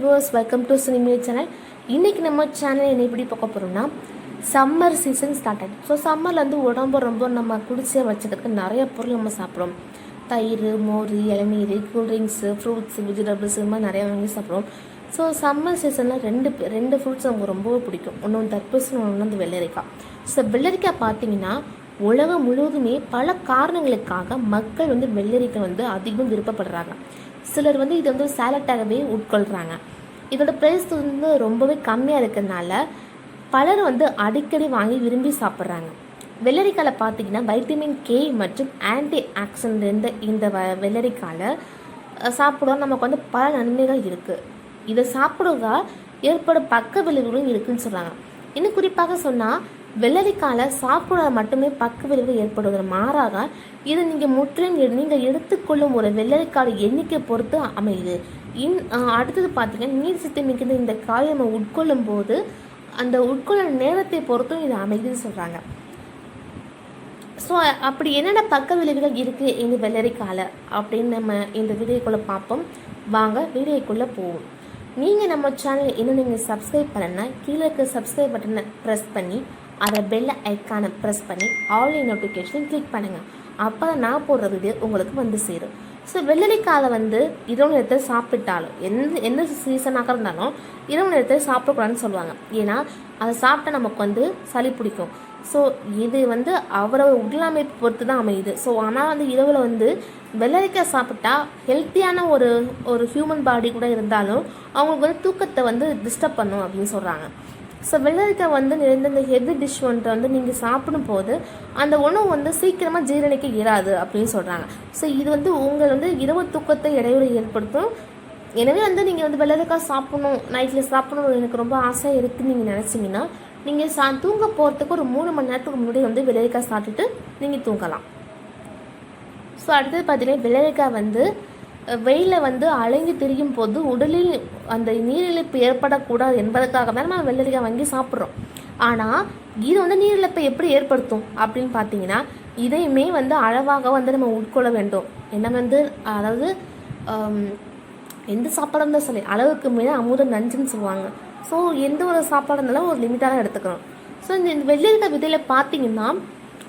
Viewers welcome to cinema channel இன்றைக்கி நம்ம channel என்ன எப்படி பார்க்க போகிறோம்னா சம்மர் சீசன் ஸ்டார்ட் ஆகிடும் ஸோ சம்மரில் வந்து உடம்பு ரொம்ப நம்ம குடிச்சே வச்சுக்கிறதுக்கு நிறைய பொருள் நம்ம சாப்பிட்றோம். தயிர் மோர் இளநீர் கூல்ட்ரிங்க்ஸு ஃப்ரூட்ஸ் வெஜிடபிள்ஸ் இது மாதிரி நிறையா வாங்கி சாப்பிட்றோம். ஸோ சம்மர் சீசனில் ரெண்டு ரெண்டு ஃப்ரூட்ஸ் நமக்கு ரொம்பவே பிடிக்கும். ஒன்று வந்து தர்பூசணி ஒன்று வந்து வெள்ளரிக்காய். ஸோ வெள்ளரிக்காய் பார்த்தீங்கன்னா உலகம் முழுவதுமே பல காரணங்களுக்காக மக்கள் வந்து வெள்ளரிக்கை வந்து அதிகம் விருப்பப்படுறாங்க. சிலர் வந்து இதை வந்து சேலட்டாகவே உட்கொள்கிறாங்க இதோட ப்ரைஸ் வந்து ரொம்பவே கம்மியாக இருக்கிறதுனால பலர் வந்து அடிக்கடி வாங்கி விரும்பி சாப்பிட்றாங்க. வெள்ளரிக்காயில் பார்த்தீங்கன்னா வைட்டமின் கே மற்றும் ஆன்டி ஆக்சிடென்ட் இருந்த இந்த வ வெள்ளரிக்காயில் சாப்பிடுவோம் நமக்கு வந்து பல நன்மைகள் இருக்குது இதை சாப்பிடுவதால் ஏற்படும் பக்க விளைவுகளும் இருக்குதுன்னு சொல்கிறாங்க இன்னும் குறிப்பாக சொன்னால் வெள்ளரிக்காயில் சாப்பிட மட்டுமே பக்க விளைவு ஏற்படுவது மாறாக இது நீங்கள் முற்றிலும் நீங்கள் எடுத்துக்கொள்ளும் ஒரு வெள்ளரிக்காய் எண்ணிக்கை பொறுத்து அமையுது. இன் அடுத்தது பார்த்தீங்கன்னா நீர் சத்து மிகுந்த இந்த காயை நம்ம உட்கொள்ளும் போது அந்த உட்கொள்ளும் நேரத்தை பொறுத்தும் இது அமையுதுன்னு சொல்கிறாங்க ஸோ அப்படி என்னென்ன பக்க விளைவுகள் இருக்குது இந்த வெள்ளரிக்காயில் அப்படின்னு நம்ம இந்த வீடியோக்குள்ளே பார்ப்போம். வாங்க வீடியோக்குள்ளே போவோம். நீங்கள் நம்ம சேனல் இன்னும் நீங்கள் சப்ஸ்கிரைப் பண்ணலன்னா கீழே இருக்க சப்ஸ்கிரைப் பட்டனை ப்ரெஸ் பண்ணி அதை பெல் ஐக்கானை ப்ரெஸ் பண்ணி ஆன்லைன் நோட்டிஃபிகேஷன் கிளிக் பண்ணுங்கள் அப்போ நான் போடுற வீடியோ உங்களுக்கு வந்து சேரும். ஸோ வெள்ளரிக்காயை வந்து இரவு நேரத்தில் சாப்பிட்டாலும் எந்த எந்த சீசனாக இருந்தாலும் இரவு நேரத்தில் சாப்பிடக்கூடாதுன்னு சொல்லுவாங்க. ஏன்னா அதை சாப்பிட்டா நமக்கு வந்து சளி பிடிக்கும். ஸோ இது வந்து அவரோட உடலமைப்பு பொறுத்து தான் அமையுது. ஸோ ஆனால் வந்து இரவில் வந்து வெள்ளரிக்காய் சாப்பிட்டா ஹெல்த்தியான ஒரு ஒரு ஹியூமன் பாடி கூட இருந்தாலும் அவங்களுக்கு வந்து தூக்கத்தை வந்து டிஸ்டர்ப் பண்ணும் அப்படின்னு சொல்கிறாங்க ஸோ வெள்ளரிக்காய் வந்து நிறைந்த இந்த ஹெவி டிஷ் வந்துட்டு வந்து நீங்கள் சாப்பிடும்போது அந்த உணவு வந்து சீக்கிரமாக ஜீரணிக்க இயலாது அப்படின்னு சொல்கிறாங்க ஸோ இது வந்து உங்கள் வந்து இரவு தூக்கத்தை இடையூறு ஏற்படுத்தும். எனவே வந்து நீங்கள் வந்து வெள்ளரிக்காய் சாப்பிடணும் நைட்டில் சாப்பிடணும் எனக்கு ரொம்ப ஆசையாக இருக்குதுன்னு நீங்கள் நினச்சிங்கன்னா நீங்கள் சா தூங்க போகிறதுக்கு ஒரு மூணு மணி நேரத்துக்கு முன்னாடி வந்து வெள்ளரிக்காய் சாப்பிட்டுட்டு நீங்கள் தூங்கலாம். ஸோ அடுத்தது பார்த்தீங்கன்னா வெள்ளரிக்காய் வந்து வெயிலில் வந்து அலைஞ்சு திரியும் போது உடலில் அந்த நீரிழப்பு ஏற்படக்கூடாது என்பதற்காக தான் நம்ம வெள்ளரிக்காய் வாங்கி சாப்பிட்றோம். ஆனால் இது வந்து நீரிழப்பை எப்படி ஏற்படுத்தும் அப்படின்னு பார்த்தீங்கன்னா இதையுமே வந்து அளவாக வந்து நம்ம உட்கொள்ள வேண்டும். என்ன வந்து அதாவது எந்த சாப்பாடாக இருந்தாலும் சரி அளவுக்கு மேலே அமுதம் நஞ்சுன்னு சொல்லுவாங்க. ஸோ எந்த ஒரு சாப்பாடாக இருந்தாலும் ஒரு லிமிட்டாக தான் எடுத்துக்கணும். ஸோ இந்த வெள்ளரிக்காய் விதையில் பார்த்தீங்கன்னா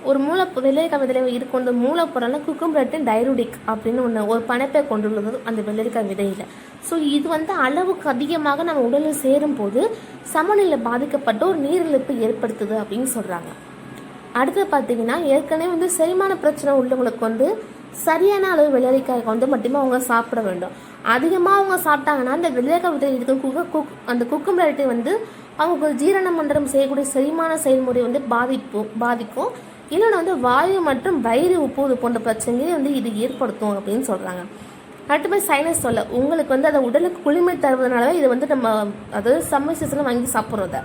ஒரு மூல வெள்ளரிக்காய் விதையில் இருக்கும் அந்த மூலப்பொருள் குக்கும்பரட்டின் டைருடிக் அப்படின்னு ஒன்று ஒரு பணப்பை கொண்டுள்ளது அந்த வெள்ளரிக்காய் விதையில். ஸோ இது வந்து அளவுக்கு அதிகமாக நம்ம உடலில் சேரும்போது சமநிலை பாதிக்கப்பட்ட ஒரு நீரிழப்பு ஏற்படுத்துது அப்படின்னு சொல்கிறாங்க அடுத்து பார்த்தீங்கன்னா ஏற்கனவே வந்து செரிமான பிரச்சனை உள்ளவங்களுக்கு வந்து சரியான அளவு வெள்ளரிக்காய் வந்து மட்டுமே அவங்க சாப்பிட வேண்டும். அதிகமாக அவங்க சாப்பிட்டாங்கன்னா அந்த வெள்ளரிக்காய் விதையில் இருக்கும் குக்க குக் அந்த குக்கும்பரட்டை வந்து அவங்க ஜீரண மண்டலம் செய்யக்கூடிய செரிமான செயல்முறை வந்து பாதிப்பு பாதிக்கும். இன்னொன்று வந்து வாயு மற்றும் வயிறு உப்பு போன்ற பிரச்சனைகளை வந்து இது ஏற்படுத்தும் அப்படின்னு சொல்கிறாங்க அடுத்து போய் சைனஸ் சொல்ல. உங்களுக்கு வந்து அதை உடலுக்கு குளிமை தருவதனால இது வந்து நம்ம அதாவது சம்மர் சீசனில் வாங்கி சாப்பிட்றத.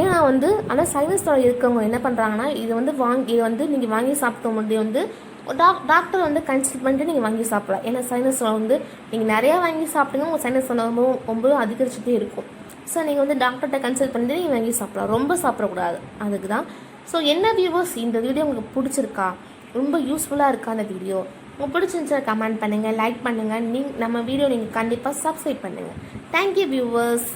ஏன்னா வந்து ஆனால் சைனஸ் தொலை இருக்கவங்க என்ன பண்ணுறாங்கன்னா இது வந்து வாங்கி இது வந்து நீங்கள் வாங்கி சாப்பிட்ட முடியும் வந்து டாக் டாக்டர் வந்து கன்சல்ட் பண்ணிட்டு நீங்கள் வாங்கி சாப்பிடலாம். ஏன்னா சைனஸ் வந்து நீங்கள் நிறையா வாங்கி சாப்பிட்டீங்க உங்கள் சைனஸ் தொலை ரொம்ப ரொம்ப அதிகரிச்சுட்டே இருக்கும். ஸோ நீங்கள் வந்து டாக்டர்கிட்ட கன்சல்ட் பண்ணிட்டு நீங்கள் வாங்கி சாப்பிடலாம். ரொம்ப சாப்பிடக்கூடாது. அதுக்கு தான் ஸோ என்ன வியூவர்ஸ் இந்த வீடியோ உங்களுக்கு பிடிச்சிருக்கா? ரொம்ப யூஸ்ஃபுல்லாக இருக்கா அந்த வீடியோ உங்களுக்கு பிடிச்சிருந்துச்சா கமெண்ட் பண்ணுங்கள் லைக் பண்ணுங்கள் நீ நம்ம வீடியோ நீங்கள் கண்டிப்பாக சப்ஸ்கிரைப் பண்ணுங்கள் தேங்க்யூ வியூவர்ஸ்